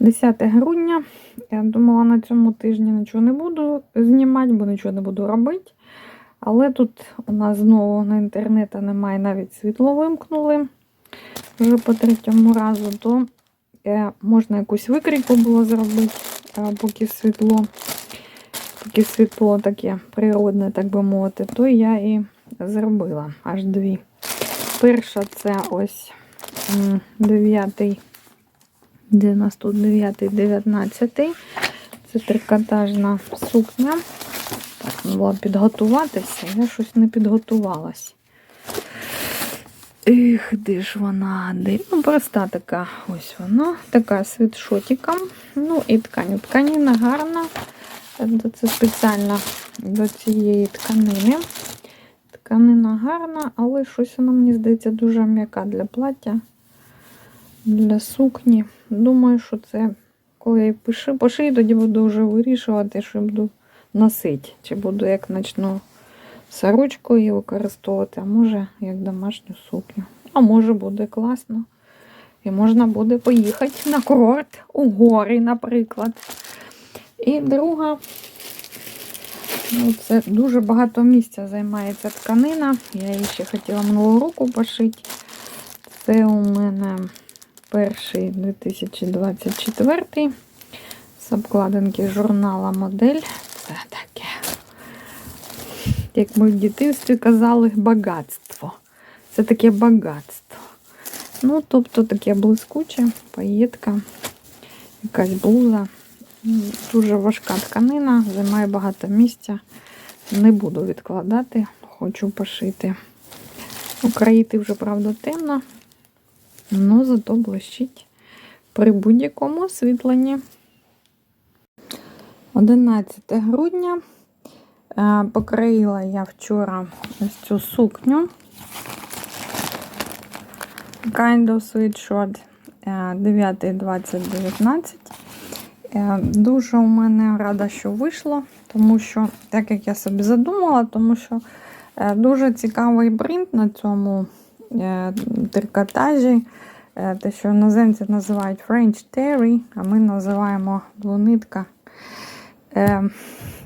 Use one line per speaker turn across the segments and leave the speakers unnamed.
10 грудня. Я думала, на цьому тижні нічого не буду знімати, бо нічого не буду робити. Але тут у нас знову на інтернеті немає, навіть світло вимкнули вже по третьому разу, то можна якусь викрійку було зробити, поки світло, поки світло таке природне, так би мовити, то я і зробила аж дві. Перша це ось 9 де у нас тут 9 19 Це трикотажна сукня. Так, було підготуватися, я щось не підготувалась. Ех, де ж вона? Де? Ну, проста така, ось вона, така з світшотиком. Ну і ткань. Тканіна гарна. Це спеціально до цієї тканини. Тканина гарна, але щось вона, мені здається, дуже м'яка для плаття, для сукні. Думаю, що це, коли я пишу, пошию, тоді буду вже вирішувати, що буду носити. Чи буду як почну сорочку її використовувати, а може як домашню сукню. А може буде класно. І можна буде поїхати на курорт у гори, наприклад. І друга, ну, це дуже багато місця займає ця тканина. Я її ще хотіла минулого року пошити. Це у мене перший 2024 з обкладинки журнала Модель. Це таке, як ми в дитинстві казали, багатство. Це таке багатство. Ну, тобто таке блискуче, паєтка, якась блуза. Дуже важка тканина, займає багато місця. Не буду відкладати, хочу пошити. Україти вже, правда, темно, але зато блищить при будь-якому освітленні. 11 грудня. Е, Покроїла я вчора ось цю сукню. Kind of Sweatshirt 9.2019. Е, Дуже у мене рада, що вийшло, тому що, так як я собі задумала, тому що е, дуже цікавий принт на цьому е, трикотажі. Е, Те, що іноземці називають French Terry, а ми називаємо двонитка. Е,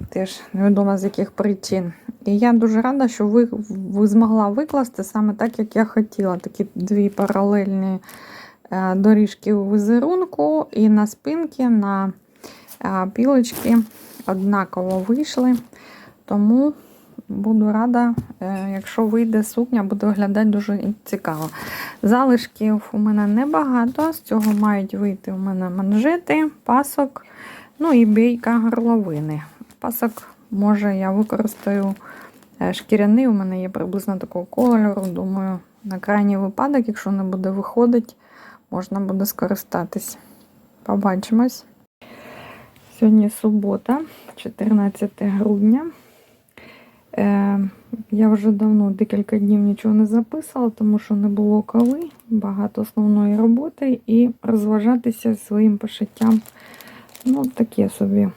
Теж невідомо з яких причин. І я дуже рада, що ви, ви змогла викласти саме так, як я хотіла. Такі дві паралельні е, доріжки у візерунку, і на спинки, на е, пілочки однаково вийшли. Тому буду рада, е, якщо вийде сукня, буде виглядати дуже цікаво. Залишків у мене небагато, з цього мають вийти у мене манжети, пасок, ну і бійка горловини. Пасок, може, я використаю е, шкіряний, у мене є приблизно такого кольору. Думаю, на крайній випадок, якщо не буде виходити, можна буде скористатись. Побачимось. Сьогодні субота, 14 грудня. Е, я вже давно декілька днів нічого не записувала, тому що не було коли, багато основної роботи і розважатися своїм пошиттям. Ну, таке собі.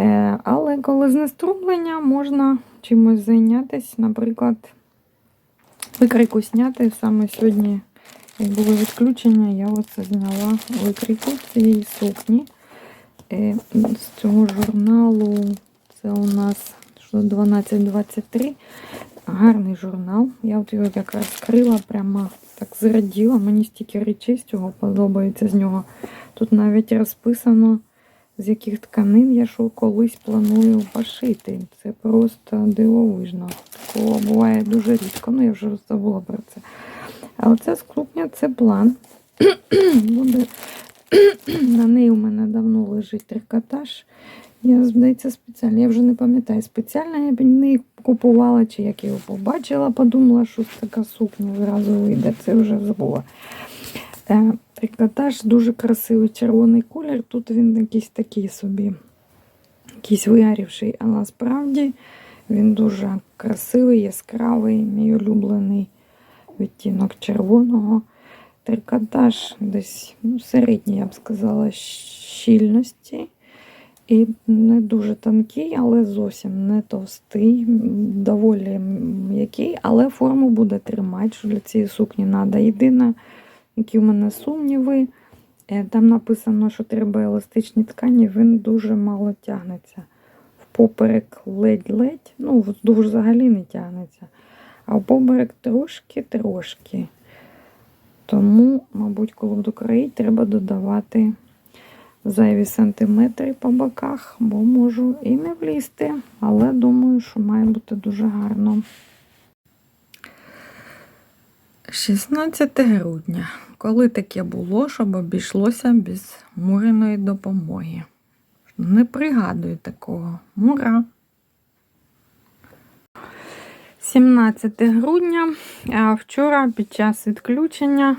Е, але коли знеструблення, можна чимось зайнятися, наприклад, викрійку зняти. Саме сьогодні, як було відключення, я оце зняла викрійку цієї сукні. Е, з цього журналу це у нас 1223. Гарний журнал. Я от його якраз скрила, прямо так зраділа. Мені стільки речей з цього подобається з нього. Тут навіть розписано, з яких тканин я що колись планую пошити. Це просто дивовижно. Такого буває дуже рідко. Ну, я вже забула про це. А оця скрупня це план. Буде на неї у мене давно лежить трикотаж. Я, здається, спеціально, я вже не пам'ятаю, спеціально я б не купувала, чи як його побачила, подумала, що така сукня зразу вийде. Це вже забула. Е, Трикотаж дуже красивий червоний колір. Тут він якийсь такий собі, якийсь вигарівший, а насправді він дуже красивий, яскравий, мій улюблений відтінок червоного. Трикотаж десь ну, середній, я б сказала, щільності. І не дуже тонкий, але зовсім не товстий, доволі м'який, але форму буде тримати, що для цієї сукні треба. Єдине, які в мене сумніви, Е, Там написано, що треба еластичні ткані, він дуже мало тягнеться. Впоперек ледь-ледь, ну, вздовж взагалі не тягнеться. А впоперек трошки-трошки. Тому, мабуть, коли буду кроїть, треба додавати зайві сантиметри по боках, бо можу і не влізти, але думаю, що має бути дуже гарно. 16 грудня. Коли таке було, щоб обійшлося без муриної допомоги? Не пригадую такого. Мура. 17 грудня. Вчора під час відключення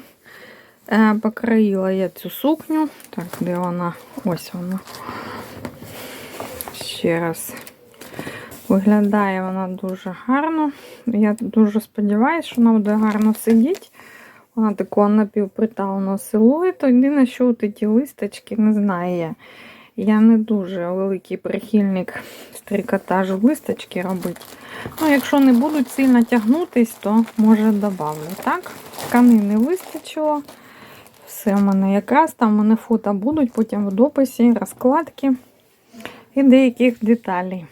е, покроїла я цю сукню. Так, де вона? Ось вона. Ще раз. Виглядає вона дуже гарно. Я дуже сподіваюся, що вона буде гарно сидіти. Вона такого напівприталного силуету. Єдине, що от ті листочки, не знаю я. Я не дуже великий прихильник стрікотажу листочки робити. Ну, якщо не будуть сильно тягнутись, то може добавлю. Так, тканини вистачило. Все в мене якраз там в мене фото будуть, потім в дописі, розкладки і деяких деталей.